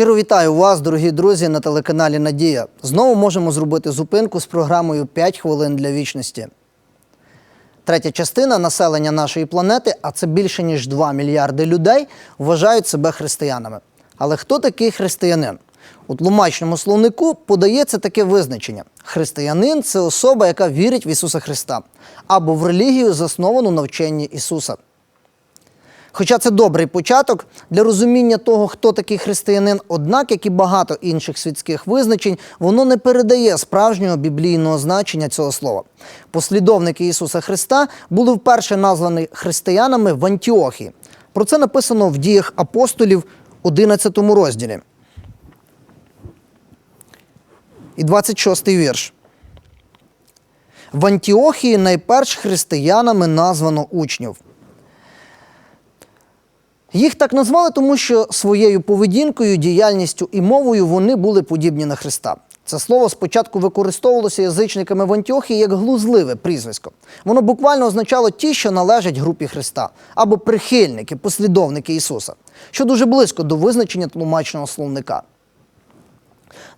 Щиро вітаю вас, дорогі друзі, на телеканалі Надія. Знову можемо зробити зупинку з програмою «5 хвилин для вічності. Третя частина населення нашої планети, а це більше ніж 2 мільярди людей, вважають себе християнами. Але хто такий християнин? У тлумачному словнику подається таке визначення: християнин це особа, яка вірить в Ісуса Христа, або в релігію, засновану на вченні Ісуса. Хоча це добрий початок для розуміння того, хто такий християнин, однак, як і багато інших світських визначень, воно не передає справжнього біблійного значення цього слова. Послідовники Ісуса Христа були вперше названі християнами в Антіохії. Про це написано в діях апостолів 11 розділі. І 26 вірш. В Антіохії найперш християнами названо учнів. Їх так назвали, тому що своєю поведінкою, діяльністю і мовою вони були подібні на Христа. Це слово спочатку використовувалося язичниками в Антіохії як глузливе прізвисько. Воно буквально означало ті, що належать групі Христа, або прихильники, послідовники Ісуса, що дуже близько до визначення тлумачного словника.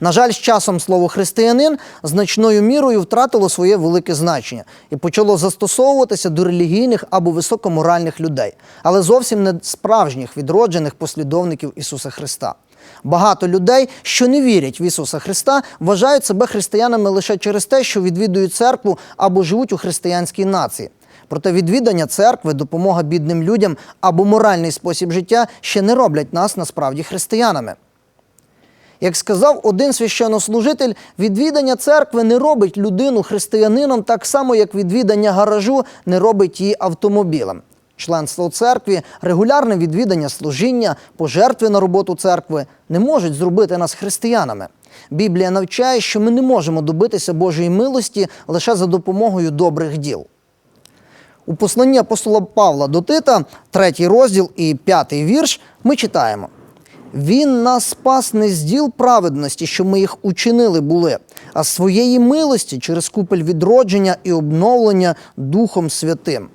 На жаль, з часом слово християнин значною мірою втратило своє велике значення і почало застосовуватися до релігійних або високоморальних людей, але зовсім не справжніх відроджених послідовників Ісуса Христа. Багато людей, що не вірять в Ісуса Христа, вважають себе християнами лише через те, що відвідують церкву або живуть у християнській нації. Проте відвідання церкви, допомога бідним людям або моральний спосіб життя ще не роблять нас насправді християнами. Як сказав один священнослужитель, відвідання церкви не робить людину християнином так само, як відвідання гаражу не робить її автомобілем. Членство у церкві, регулярне відвідання служіння, пожертви на роботу церкви не можуть зробити нас християнами. Біблія навчає, що ми не можемо добитися Божої милості лише за допомогою добрих діл. У посланні апостола Павла до Тита, третій розділ і п'ятий вірш, ми читаємо. Він нас спас не з діл праведності, що ми їх учинили були, а з своєї милості через купель відродження і обновлення Духом Святим.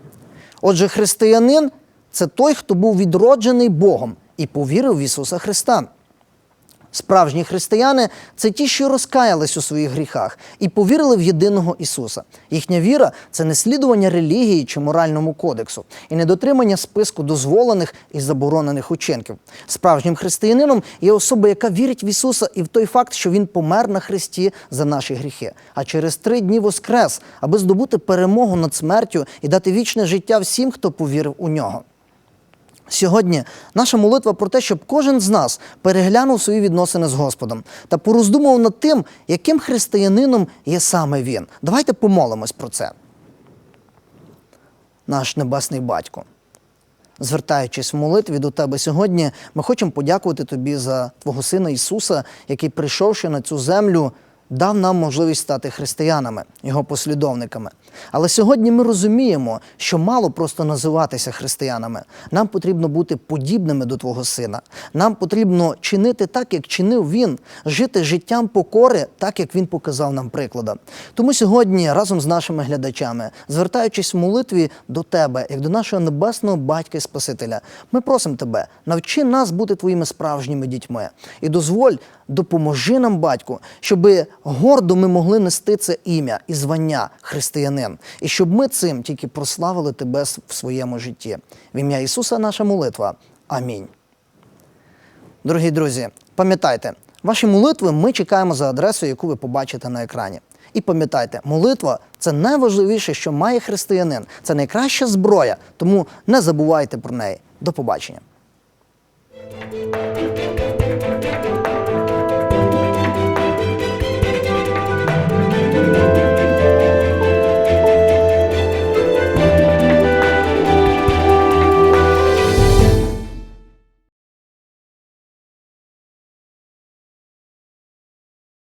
Отже, християнин це той, хто був відроджений Богом і повірив в Ісуса Христа. Справжні християни це ті, що розкаялись у своїх гріхах і повірили в єдиного Ісуса. Їхня віра це не слідування релігії чи моральному кодексу і не дотримання списку дозволених і заборонених учинків. Справжнім християнином є особа, яка вірить в Ісуса і в той факт, що Він помер на Христі за наші гріхи, а через три дні воскрес, аби здобути перемогу над смертю і дати вічне життя всім, хто повірив у нього. Сьогодні наша молитва про те, щоб кожен з нас переглянув свої відносини з Господом та пороздумав над тим, яким християнином є саме він. Давайте помолимось про це. Наш небесний батько. Звертаючись в молитві до тебе сьогодні, ми хочемо подякувати тобі за Твого Сина Ісуса, який, прийшовши на цю землю, дав нам можливість стати християнами, його послідовниками. Але сьогодні ми розуміємо, що мало просто називатися християнами. Нам потрібно бути подібними до Твого Сина. Нам потрібно чинити так, як чинив Він, жити життям покори, так як Він показав нам прикладом. Тому сьогодні, разом з нашими глядачами, звертаючись в молитві до Тебе, як до нашого небесного батька і Спасителя, ми просимо Тебе, навчи нас бути Твоїми справжніми дітьми і дозволь, допоможи нам, батьку, щоби гордо ми могли нести це ім'я і звання християнин, і щоб ми цим тільки прославили тебе в своєму житті. В ім'я Ісуса наша молитва. Амінь. Дорогі друзі, пам'ятайте, ваші молитви ми чекаємо за адресою, яку ви побачите на екрані. І пам'ятайте, молитва це найважливіше, що має християнин. Це найкраща зброя, тому не забувайте про неї. До побачення.